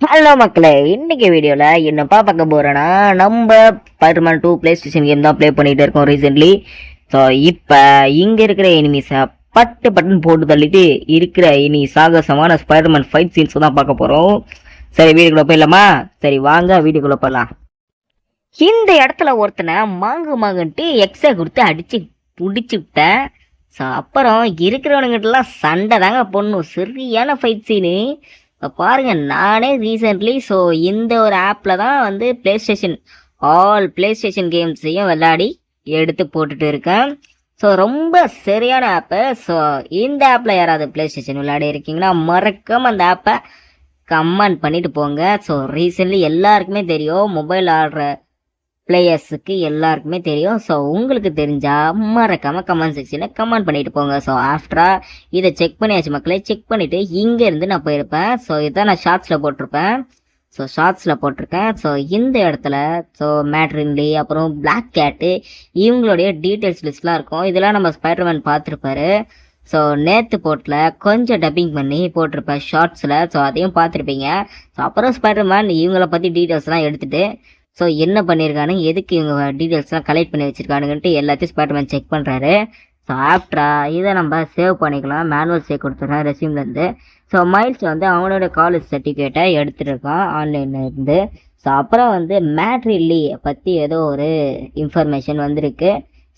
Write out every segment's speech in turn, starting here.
Hello மக்களே இன்னைக்கு வீடியோவில் என்னப்பா பார்க்க போகிறேன்னா நம்ம Spiderman two PlayStation game தான் ப்ளே பண்ணிகிட்டு இருக்கோம் ரீசெண்ட்லி ஸோ இப்போ இங்கே இருக்கிற எனிமீஸை பட்டு பட்டுன்னு போட்டு தள்ளிட்டு இருக்கிற இனி சாகசமான ஸ்பைடர்மேன் ஃபைட் சீன்ஸ் தான் பார்க்க போகிறோம் சரி வீடியோக்குள்ளே போயிடலாமா? சரி வாங்க வீடியோக்குள்ளே போயிடலாம் இந்த இடத்துல ஒருத்தனை மாங்கு மாங்குன்ட்டு எக்ஸ்ட்ரா கொடுத்து அடித்து பிடிச்சி விட்டேன் ஸோ அப்புறம் இருக்கிறவனுங்கிட்டலாம் சண்டை தாங்க பொண்ணும் சரியான ஃபைட் சீனு இப்போ பாருங்க நானே ரீசெண்ட்லி ஸோ இந்த ஒரு ஆப்பில் தான் வந்து PlayStation all PlayStation கேம்ஸையும் விளையாடி எடுத்து போட்டுட்டு இருக்கேன். ஸோ ரொம்ப சரியான ஆப்பு ஸோ இந்த ஆப்பில் யாராவது ப்ளே ஸ்டேஷன் விளையாடி இருக்கீங்கன்னா மறக்காமல் அந்த ஆப்பை கமெண்ட் பண்ணிட்டு போங்க. ஸோ ரீசெண்ட்லி எல்லாருக்குமே தெரியும் மொபைல் ஆடுற பிளேயர்ஸுக்கு எல்லாருக்குமே தெரியும். ஸோ உங்களுக்கு தெரிஞ்சால் மறக்காமல் கமெண்ட் செக்ஷனில் கமெண்ட் பண்ணிட்டு போங்க. ஸோ ஆஃப்டரா இதை செக் பண்ணியாச்சு மக்களே. செக் பண்ணிவிட்டு இங்கேருந்து நான் போயிருப்பேன். ஸோ இதான் நான் ஷார்ட்ஸில் போட்டிருப்பேன். ஸோ ஷார்ட்ஸில் போட்டிருக்கேன். ஸோ இந்த இடத்துல ஸோ மேட்ரின்லி அப்புறம் பிளாக் கேட்டு இவங்களுடைய டீட்டெயில்ஸ் லிஸ்ட்லாம் இருக்கும். இதெல்லாம் நம்ம ஸ்பைடர்மேன் பார்த்துருப்பாரு. ஸோ நேற்று போட்டில் கொஞ்சம் டப்பிங் பண்ணி போட்டிருப்பேன் ஷார்ட்ஸில் ஸோ அதையும் பார்த்துருப்பீங்க. ஸோ அப்புறம் ஸ்பைடர்மேன் இவங்கள பற்றி டீட்டெயில்ஸ்லாம் எடுத்துகிட்டு ஸோ என்ன பண்ணியிருக்கானுங்க எதுக்கு இவங்க டீட்டெயில்ஸ்லாம் கலெக்ட் பண்ணி வச்சிருக்கானுங்கன்ட்டு எல்லாத்தையும் ஸ்பைடர்மேன் செக் பண்ணுறாரு ஸோ ஆஃப்டரா இதை நம்ம சேவ் பண்ணிக்கலாம். மேனுவல் சேவ் கொடுத்துட்றேன் ரெசியூம்லேருந்து ஸோ மைல்ஸ் வந்து அவனோட காலேஜ் சர்டிஃபிகேட்டை எடுத்துகிட்டு இருக்கான் ஆன்லைனில் இருந்து. ஸோ அப்புறம் வந்து மேட்ரில்லி பற்றி ஏதோ ஒரு இன்ஃபர்மேஷன் வந்திருக்கு.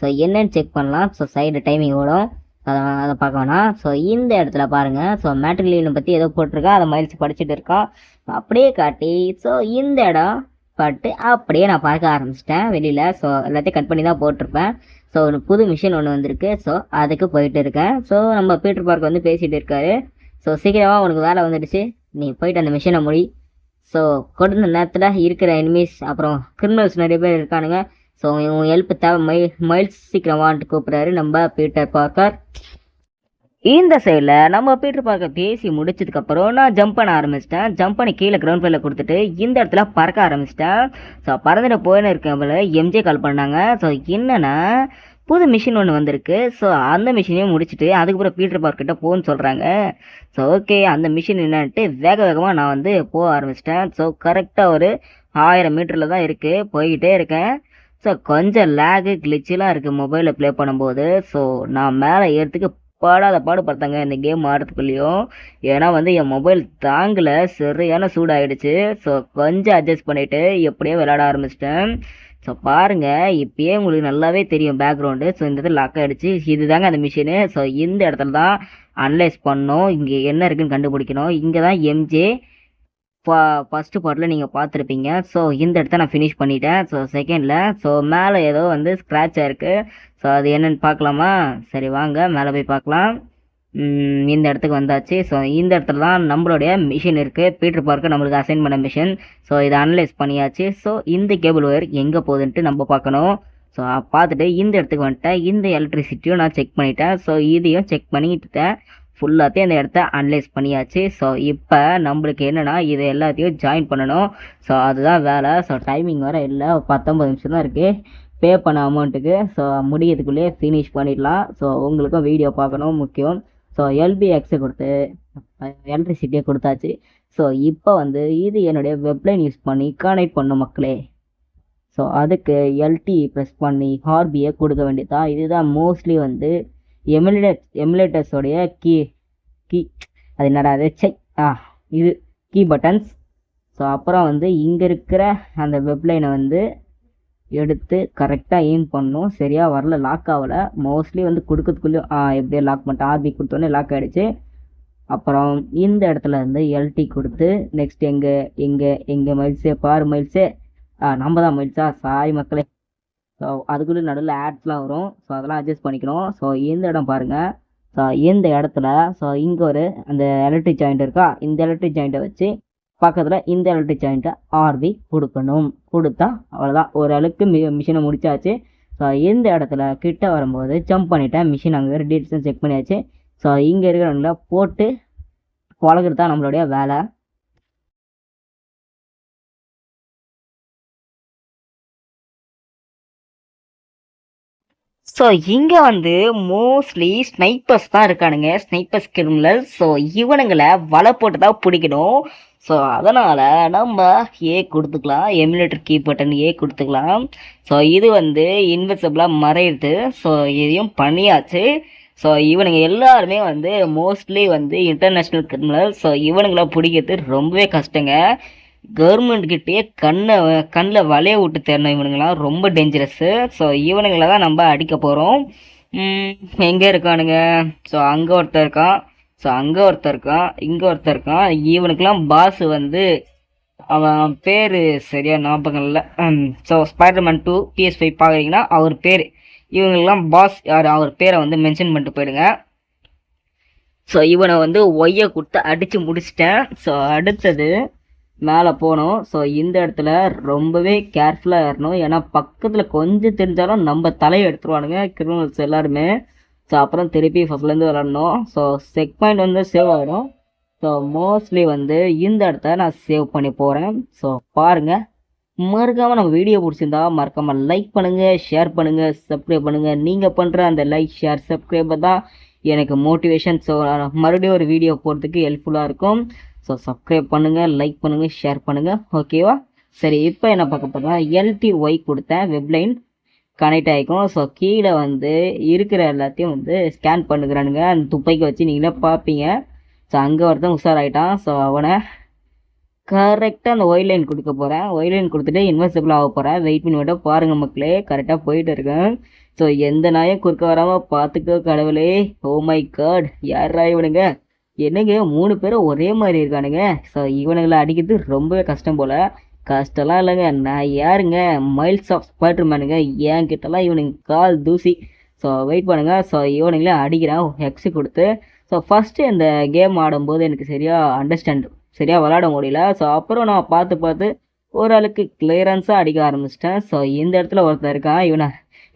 ஸோ என்னன்னு செக் பண்ணலாம். ஸோ சைடு டைமிங் ஓடும். அதை அதை பார்க்க வேணாம். ஸோ இந்த இடத்துல பாருங்கள் ஸோ மேட்ரிலீனை பற்றி ஏதோ போட்டிருக்கா அதை மைல்ஸ் படிச்சுட்டு இருக்கான் அப்படியே காட்டி ஸோ இந்த இடம் பட்டு அப்படியே நான் பார்க்க ஆரம்பிச்சிட்டேன். வெளியில் ஸோ எல்லாத்தையும் கட் பண்ணி தான் போட்டிருப்பேன். ஸோ ஒரு புது மிஷின் ஒன்று வந்திருக்கு. ஸோ அதுக்கு போயிட்டு இருக்கேன். ஸோ நம்ம பீட்டர் பார்க் வந்து பேசிகிட்டு இருக்காரு. ஸோ சீக்கிரமாக உனக்கு வேலை வந்துடுச்சு. நீ போயிட்டு அந்த மிஷினை முடி. ஸோ கொடுத்த நேரத்தில் இருக்கிற எனிமீஸ் அப்புறம் கிரிமினல்ஸ் நிறைய பேர் இருக்கானுங்க. ஸோ இவங்க ஹெல்ப் தேவை. மை மைல்ஸ் சீக்கிரம் கூப்பிட்றாரு நம்ம பீட்டர் பார்க்கர் இந்த சைடில் நம்ம பீட்டர் பார்க்க பேசி முடிச்சதுக்கப்புறம் நான் ஜம்ப் பண்ண ஆரம்பிச்சிட்டேன். ஜம்ப் பண்ணி கீழே கிரவுண்ட் ஃபிளேல கொடுத்துட்டு இந்த இடத்துல பறக்க ஆரம்பிச்சிட்டேன். ஸோ பறந்துட்டு போயின்னு இருக்கவங்கள எம்ஜே கால் பண்ணாங்க. ஸோ என்னென்னா புது மிஷின் ஒன்று வந்திருக்கு. ஸோ அந்த மிஷினையும் முடிச்சுட்டு அதுக்கப்புறம் பீட்டர் பார்க்கிட்ட போன்னு சொல்கிறாங்க ஸோ ஓகே அந்த மிஷின் என்னன்ட்டு வேக வேகமாக நான் வந்து போக ஆரம்பிச்சிட்டேன். ஸோ கரெக்டாக ஒரு ஆயிரம் மீட்டரில் தான் இருக்குது போய்கிட்டே இருக்கேன். ஸோ கொஞ்சம் லேகு கிளிச்செலாம் இருக்குது மொபைலில் ப்ளே பண்ணும்போது. ஸோ நான் மேலே ஏறத்துக்கு பாடாத பாடு பார்த்தாங்க இந்த கேம் ஆடுறதுக்குள்ளேயும் ஏன்னா வந்து என் மொபைல் தாங்கலை சரியான சூடாயிடுச்சு. ஸோ கொஞ்சம் அட்ஜஸ்ட் பண்ணிவிட்டு எப்படியோ விளையாட ஆரம்பிச்சிட்டேன். ஸோ பாருங்கள் இப்பயே உங்களுக்கு நல்லாவே தெரியும் பேக்ரவுண்டு ஸோ இந்த இடத்துல லாக் ஆகிடுச்சு இதுதாங்க அந்த மிஷினு ஸோ இந்த இடத்துல தான் அனலைஸ் பண்ணோம். இங்கே என்ன இருக்குன்னு கண்டுபிடிக்கணும். இங்கே தான் எம்ஜே ஃபஸ்ட்டு பார்ட்டில் நீங்கள் பார்த்துருப்பீங்க ஸோ இந்த இடத்த நான் ஃபினிஷ் பண்ணிட்டேன். ஸோ செகண்டில் ஸோ மேலே ஏதோ வந்து ஸ்க்ராட்ச் இருக்குது ஸோ அது என்னென்னு பார்க்கலாமா சரி வாங்க. மேலே போய் பார்க்கலாம் இந்த இடத்துக்கு வந்தாச்சு. ஸோ இந்த இடத்துல தான் நம்மளுடைய மிஷின் இருக்குது பீட்டர் பார்க்கு நம்மளுக்கு அசைன் பண்ண மிஷின் ஸோ இதை அனலைஸ் பண்ணியாச்சு. ஸோ இந்த கேபிள் ஒயர் எங்கே போகுதுன்ட்டு நம்ம பார்க்கணும் ஸோ பார்த்துட்டு இந்த இடத்துக்கு வந்துட்டேன். இந்த எலக்ட்ரிசிட்டியும் நான் செக் பண்ணிட்டேன். ஸோ இதையும் செக் பண்ணிக்கிட்டேன் ஃபுல்லாத்தையும் இந்த இடத்த அனலைஸ் பண்ணியாச்சு. ஸோ இப்போ நம்மளுக்கு என்னென்னா இது எல்லாத்தையும் ஜாயின் பண்ணணும். ஸோ அதுதான் வேலை. ஸோ டைமிங் வேறு இல்லை. பத்தொம்பது நிமிஷம் தான் இருக்குது பே பண்ண அமௌண்ட்டுக்கு ஸோ முடியறதுக்குள்ளேயே ஃபினிஷ் பண்ணிடலாம். ஸோ உங்களுக்கும் வீடியோ பார்க்கணும். முக்கியம். ஸோ எல்பிஎக்ஸை கொடுத்து எலக்ட்ரிசிட்டியை கொடுத்தாச்சு. ஸோ இப்போ வந்து இது என்னுடைய வெப்லைன் யூஸ் பண்ணி கனெக்ட் பண்ணும் மக்களே. ஸோ அதுக்கு எல்டி ப்ரெஸ் பண்ணி ஹார்பியை கொடுக்க வேண்டியதான் இதுதான் மோஸ்ட்லி வந்து எமுலேட் எமுலேட்டர்ஸோடைய கீ கீ அது என்னடா அது? செக் ஆ இது கீ பட்டன்ஸ் ஸோ அப்புறம் வந்து இங்கே இருக்கிற அந்த வெப்லைனை வந்து எடுத்து கரெக்டாக எய்ம் பண்ணும். சரியாக வரல லாக் ஆகலை. மோஸ்ட்லி வந்து கொடுக்கறதுக்குள்ளேயும் எப்படியோ லாக் பண்ணிட்டேன். ஆர்பி கொடுத்தோன்னே லாக் ஆகிடுச்சு அப்புறம் இந்த இடத்துல இருந்து எல்டி கொடுத்து நெக்ஸ்ட் எங்கே எங்கே எங்கே மைல்ஸே பாரு மைல்ஸே நம்ம தான் மைல்ஸா சாய் மக்களே. ஸோ அதுக்குள்ளே நடுவில் ஆட்ஸ்லாம் வரும். ஸோ அதெல்லாம் அட்ஜஸ்ட் பண்ணிக்கணும். ஸோ எந்த இடம் பாருங்கள் ஸோ இந்த இடத்துல ஸோ இங்கே ஒரு அந்த எலக்ட்ரிக் ஜாயிண்ட் இருக்கா? இந்த எலக்ட்ரிக் ஜாயிண்ட்டை வச்சு பக்கத்தில் இந்த எலக்ட்ரிக் ஜாயிண்ட்டை ஆர்வி கொடுக்கணும். கொடுத்தா அவ்வளோதான் ஓரளவுக்கு மி மிஷினை முடிச்சாச்சு. ஸோ எந்த இடத்துல கிட்ட வரும்போது ஜம்ப் பண்ணிட்டேன். மிஷின் அங்கே வேறு டீட்டெயில்ஸும் செக் பண்ணியாச்சு. ஸோ இங்கே இருக்கிறவங்கள போட்டு பழகிறது தான் நம்மளுடைய வேலை. ஸோ இங்கே வந்து மோஸ்ட்லி ஸ்னைப்பர்ஸ் தான் இருக்கானுங்க. ஸ்னைப்பர்ஸ் கிரிமினல் ஸோ இவனுங்களை வலை போட்டு தான் பிடிக்கணும். ஸோ அதனால் நம்ம ஏ கொடுத்துக்கலாம். எமுலேட்டர் கீ பட்டன் ஏ கொடுத்துக்கலாம். ஸோ இது வந்து இன்வெசிபிளாக மறையிடுது ஸோ இதையும் பண்ணியாச்சு. ஸோ இவனுங்க எல்லாருமே வந்து மோஸ்ட்லி வந்து இன்டர்நேஷ்னல் கிரிமினல் ஸோ இவனுங்களை பிடிக்கிறது ரொம்பவே கஷ்டங்க. கவர்மெண்ட்கிட்டேயே கண்ணை கண்ணில் வலைய விட்டு தேடணும் இவனுங்களாம். ரொம்ப டேஞ்சரஸ்ஸு ஸோ இவனுங்களை தான் நம்ம அடிக்க போகிறோம் எங்கே இருக்கானுங்க? ஸோ அங்கே ஒருத்தர் இருக்கான். ஸோ அங்கே ஒருத்தர் இருக்கான். இங்கே ஒருத்தர் இருக்கான். இவனுக்கெல்லாம் பாஸ் வந்து அவன் பேர் சரியாக ஞாபகம் இல்லை. So Spiderman two PS five பார்க்குறீங்கன்னா அவர் பேர். இவங்களுக்கெல்லாம் பாஸ் யார்? அவர் பேரை வந்து மென்ஷன் பண்ணிட்டு போயிடுங்க. ஸோ இவனை வந்து ஒய்யை கொடுத்து அடித்து முடிச்சிட்டேன். ஸோ அடுத்தது மேலே போகணும். ஸோ இந்த இடத்துல ரொம்பவே கேர்ஃபுல்லாக ஏறணும். ஏன்னா பக்கத்தில் கொஞ்சம் தெரிஞ்சாலும் நம்ம தலையை எடுத்துருவானுங்க கிரிமினல்ஸ் எல்லாருமே. ஸோ அப்புறம் திருப்பி ஃபஸ்ட்லேருந்து விளாடணும் ஸோ செக் பாயிண்ட் வந்து சேவ் ஆகிடும் ஸோ மோஸ்ட்லி வந்து இந்த இடத்த நான் சேவ் பண்ணி போகிறேன் ஸோ பாருங்கள் மறக்காமல் நம்ம வீடியோ பிடிச்சிருந்தா மறக்காமல் லைக் பண்ணுங்கள் ஷேர் பண்ணுங்கள் சப்ஸ்கிரைப் பண்ணுங்கள் நீங்கள் பண்ணுற அந்த லைக் ஷேர் சப்ஸ்கிரைபர் தான் எனக்கு மோட்டிவேஷன் ஸோ மறுபடியும் ஒரு வீடியோ போகிறதுக்கு ஹெல்ப்ஃபுல்லாக இருக்கும். ஸோ சப்ஸ்கிரைப் பண்ணுங்கள் லைக் பண்ணுங்கள் ஷேர் பண்ணுங்கள் ஓகேவா சரி இப்போ என்ன பார்க்க போகிறோம்னா எல்டி ஒய் கொடுத்தேன் வெப்லைன் கனெக்ட் ஆகிக்கும் ஸோ கீழே வந்து இருக்கிற எல்லாத்தையும் வந்து ஸ்கேன் பண்ணுக்கிறானுங்க அந்த துப்பைக்கு வச்சு நீங்களே பார்ப்பீங்க. ஸோ அங்கே ஒருத்தன் உஷாராயிட்டான். ஸோ அவனை கரெக்டாக அந்த ஒய் லைன் கொடுக்க போகிறேன் ஒய் லைன் கொடுத்துட்டு இன்வெஸ்டபிள் ஆக போகிறேன் வெயிட் பண்ணி விட பாருங்கள் மக்களே. கரெக்டாக போயிட்டு இருக்கேன் ஸோ எந்த நாயும் குறுக்க வராமல் பார்த்துக்கோ கடவுளே. ஓ மை காட் யாரா இவனுங்க? என்னங்க மூணு பேரும் ஒரே மாதிரி இருக்கானுங்க. ஸோ இவனுங்களை அடிக்கிறது ரொம்பவே கஷ்டம் போல். கஷ்டம்லாம் இல்லைங்க. நான் யாருங்க? மைல்ஸ் ஆஃப் ஸ்பைடர்மேனுங்க என் கிட்டலாம் இவனுங்க கால் தூசி. ஸோ வெயிட் பண்ணுங்க. ஸோ இவனுங்களே அடிக்கிறேன். எக்ஸு கொடுத்து. ஸோ ஃபஸ்ட்டு இந்த கேம் ஆடும்போது எனக்கு சரியாக அண்டர்ஸ்டாண்ட் சரியாக விளாட முடியல. ஸோ அப்புறம் நான் பார்த்து பார்த்து ஓரளவுக்கு கிளியரன்ஸாக அடிக்க ஆரம்பிச்சிட்டேன். ஸோ இந்த இடத்துல ஒருத்தன் இருக்கான். இவனை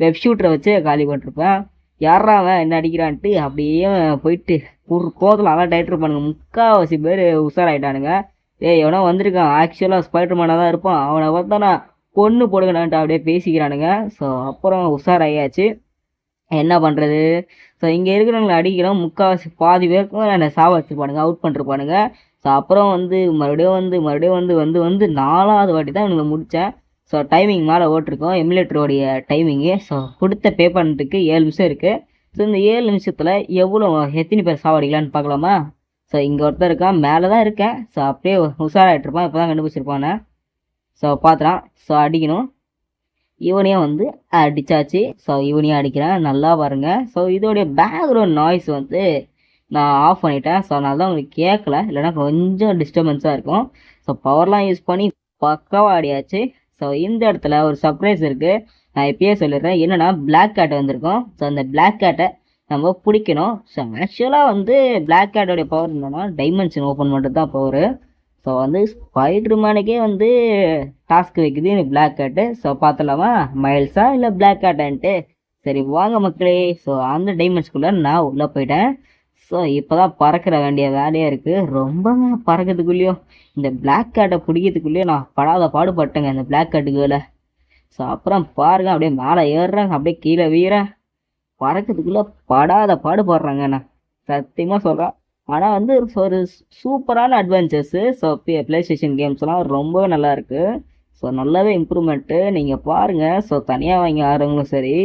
வெப் ஷூட்டரை வச்சு காலி பண்ணிருப்பேன். யாராவன் என்ன அடிக்கிறான்ட்டு அப்படியே போயிட்டு ஒரு கோத்தில் நல்லா டைட் இருப்பானுங்க. முக்கால்வாசி பேர் உஷாராயிட்டானுங்க. ஏய் எவனோ வந்திருக்கான். ஆக்சுவலாக ஸ்பைடர்மேனாக தான் இருப்பான். அவனை பார்த்தா நான் பொண்ணு போடுங்கடான்ட்டு அப்படியே பேசிக்கிறானுங்க. ஸோ அப்புறம் உஷாராயாச்சு. என்ன பண்ணுறது ஸோ இங்கே இருக்கிறவங்களை அடிக்கிறோம் முக்கால்வாசி பாதி பேருக்கும் என்னை சாவ வச்சுருப்பானுங்க. அவுட் பண்ணிருப்பானுங்க. ஸோ அப்புறம் வந்து மறுபடியும் வந்து மறுபடியும் வந்து வந்து வந்து நாலாவது வாட்டி தான் இவங்களை முடித்தேன் ஸோ டைமிங் மேலே ஓட்டிருக்கோம். எமுலேட்டருடைய டைமிங்கு ஸோ கொடுத்த பே பண்ணுறதுக்கு ஏழு நிமிஷம் இருக்குது ஸோ இந்த ஏழு நிமிஷத்தில் எவ்வளோ எத்தனை பேர் சாவடிக்கலான்னு பார்க்கலாமா? ஸோ இங்கே ஒருத்தர் இருக்கான் மேலே தான் இருக்கேன். ஸோ அப்படியே உஷாராகிட்டு இருப்பான் இப்போ தான் கண்டுபிடிச்சிருப்பானே. ஸோ பார்த்துறான் ஸோ அடிக்கணும். இவனையும் வந்து அடித்தாச்சு ஸோ இவனையும் அடிக்கிறேன். நல்லா பாருங்க. ஸோ இதோடைய பேக்ரவுண்ட் நாய்ஸ் வந்து நான் ஆஃப் பண்ணிட்டேன். ஸோ அதனால தான் உங்களுக்கு கேட்கல இல்லைனா கொஞ்சம் டிஸ்டர்பன்ஸாக இருக்கும். ஸோ பவர்லாம் யூஸ் பண்ணி பக்காவாக அடியாச்சு ஸோ இந்த இடத்துல ஒரு சர்ப்ரைஸ் இருக்குது நான் இப்பயே சொல்லிடுறேன். என்னென்னா பிளாக் கேட் வந்திருக்கோம். ஸோ அந்த பிளாக் கேட்டை நம்ம பிடிக்கணும். ஸோ ஆக்சுவலாக வந்து பிளாக் கேட்டோடைய பவர் என்னென்னா டைமென்ஷன் ஓப்பன் பண்ணுறது தான் பவரு ஸோ வந்து ஸ்பைடர் மேனுக்கே வந்து டாஸ்க் வைக்குது எனக்கு பிளாக் கேட்டு ஸோ பார்த்தலாமா மைல்ஸா இல்லை பிளாக் கேட்டான்ட்டு சரி வாங்க மக்களே. ஸோ அந்த டைமென்ஷனுக்குள்ளே நான் உள்ளே போயிட்டேன். ஸோ இப்போ தான் பறக்கிற வேண்டிய வேலையாக இருக்குது ரொம்ப பறக்கிறதுக்குள்ளேயும் இந்த பிளாக் கேட்டை பிடிக்கிறதுக்குள்ளேயும் நான் படாத பாடுபட்டேங்க. இந்த பிளாக் கேட்டுக்குள்ள ஸோ அப்புறம் பாருங்க அப்படியே மேலே ஏறுறேன் அப்படியே கீழே வீறேன். பறக்கிறதுக்குள்ளே படாத பாடுபடுறாங்க நான் சத்தியமாக சொல்கிறேன் ஆனால் வந்து ஒரு சூப்பரான அட்வென்ச்சர்ஸு ஸோ ப்ளே ஸ்டேஷன் கேம்ஸ்லாம் ரொம்பவே நல்லா இருக்குது ஸோ நல்லாவே இம்ப்ரூவ்மெண்ட்டு நீங்கள் பாருங்கள் ஸோ தனியாக வாங்கி ஆடுறவங்களும் சரி.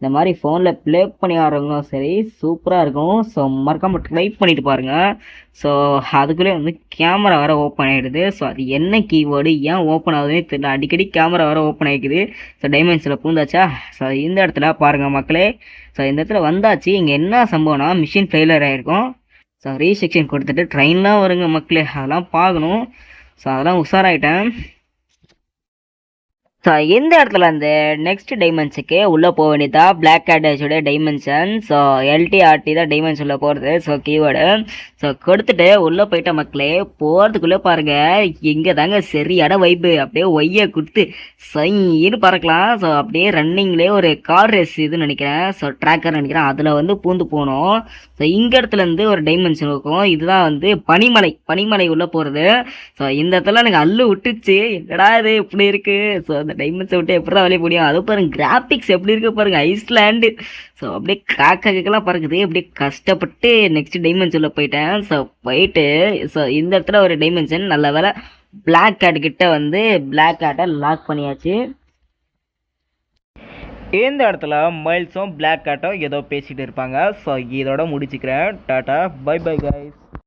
இந்த மாதிரி ஃபோனில் ப்ளே பண்ணி ஆடுறவங்களும் சரி சூப்பராக இருக்கும் ஸோ மறக்காமல் ட்ரை பண்ணிட்டு பாருங்கள் ஸோ அதுக்குள்ளே வந்து கேமரா வேறு ஓப்பன் ஆகிடுது ஸோ அது என்ன கீவேர்டு ஏன் ஓப்பன் ஆகுதுன்னே தெரியல. அடிக்கடி கேமரா வேறு ஓப்பன் ஆகிக்குது ஸோ டைமென்ஷனில் பூந்தாச்சா? ஸோ இந்த இடத்துல பாருங்கள் மக்களே. ஸோ இந்த இடத்துல வந்தாச்சு. இங்கே என்ன சம்பவம்னா மிஷின் ஃபெயிலியர் ஆகிருக்கும் ஸோ ரீசெக்ஷன் கொடுத்துட்டு ட்ரெயின்லாம் வருங்க மக்களே. அதெல்லாம் பார்க்கணும். ஸோ அதெல்லாம் உஷாராயிட்டேன். ஸோ இந்த இடத்துல அந்த நெக்ஸ்ட் டைமென்ஷனுக்கு உள்ளே போக வேண்டியதா? பிளாக் கேட்டேஜோட டைமென்ஷன் ஸோ எல்டிஆர்டி தான் டைமென்ஷனில் போகிறது ஸோ கீவேர்டு ஸோ கொடுத்துட்டு உள்ளே போயிட்ட மக்களே போகிறதுக்குள்ளே பாருங்கள் இங்கே தாங்க சரியான வைப்பு அப்படியே ஒய்யை கொடுத்து சைன்னு பறக்கலாம். ஸோ அப்படியே ரன்னிங்லேயே ஒரு கார் ரேஸ் இதுன்னு நினைக்கிறேன். ஸோ ட்ராக்கர் நினைக்கிறேன். அதில் வந்து பூந்து போகணும். ஸோ இந்த இடத்துலேருந்து ஒரு டைமென்ஷன் இருக்கும். இதுதான் வந்து பனிமலை. பனிமலை உள்ளே போகிறது ஸோ இந்த இடத்துல எனக்கு அல்லு விட்டுச்சு. என்னடா இது? இப்படி இருக்குது ஸோ அந்த டைமண்ட்ஸை விட்டு எப்படி தான் வெளியே முடியும்? அது பாருங்க கிராஃபிக்ஸ் எப்படி இருக்கு பாருங்க ஐஸ்லாண்டு ஸோ அப்படியே காக்கா கேக்கெல்லாம் பறக்குது அப்படியே கஷ்டப்பட்டு நெக்ஸ்ட் டைமென்ஷனில் போயிட்டேன். ஸோ போயிட்டு ஸோ இந்த இடத்துல ஒரு டைமென்ஷன் நல்ல வேலை பிளாக் கார்டு கிட்ட வந்து பிளாக் கேட்டை லாக் பண்ணியாச்சு. இந்த இடத்துல மைல்ஸும் பிளாக் கேட்டும் ஏதோ பேசிகிட்டு இருப்பாங்க. ஸோ இதோட முடிச்சுக்கிறேன். Tata bye bye guys